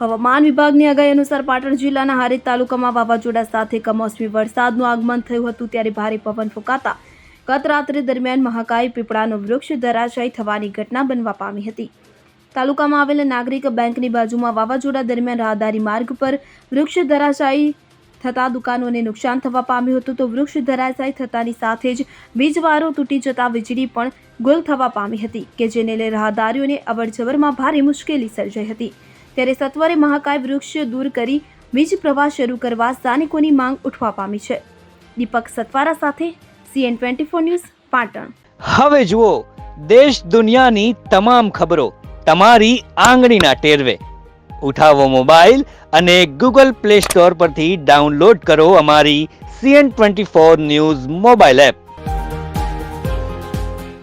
હવામાન વિભાગની આગાહી અનુસાર પાટણ જિલ્લાના હારીજ તાલુકામાં વાવાઝોડા સાથે કમોસમી વરસાદનું આગમન થયું હતું ત્યારે ભારે પવન ફૂંકાતા ગત રાત્રે દરમિયાન મહાકાય પીપળાનું વૃક્ષ ધરાશાયી થવાની ઘટના બનવા પામી હતી. તાલુકામાં આવેલ નાગરિક બેંકની બાજુમાં વાવાઝોડા દરમિયાન રાહદારી માર્ગ પર વૃક્ષ ધરાશાયી થતાં દુકાનોને નુકસાન થવા પામ્યું હતું તો વૃક્ષ ધરાશાયી થતાની સાથે જ વીજવારો તૂટી જતા વીજળી પણ ગુલ થવા પામી હતી કે જેને લઈ રાહદારીઓને અવરજવરમાં ભારે મુશ્કેલી સર્જાઈ હતી. ત્યારે સત્વરે મહાકાય વૃક્ષ દૂર કરી વીજ પ્રવાહ શરૂ કરવા સ્થાનિકોની માંગ ઉઠવા પામી છે. દીપક સતવારા સાથે CN twenty four news Patan. હવે જુઓ, દેશ દુનિયાની તમામ ખબરો તમારી આંગળીના ટેરવે. ઉઠાવો મોબાઈલ અને ગૂગલ પ્લે સ્ટોર પરથી ડાઉનલોડ કરો અમારી CN twenty four news mobile app.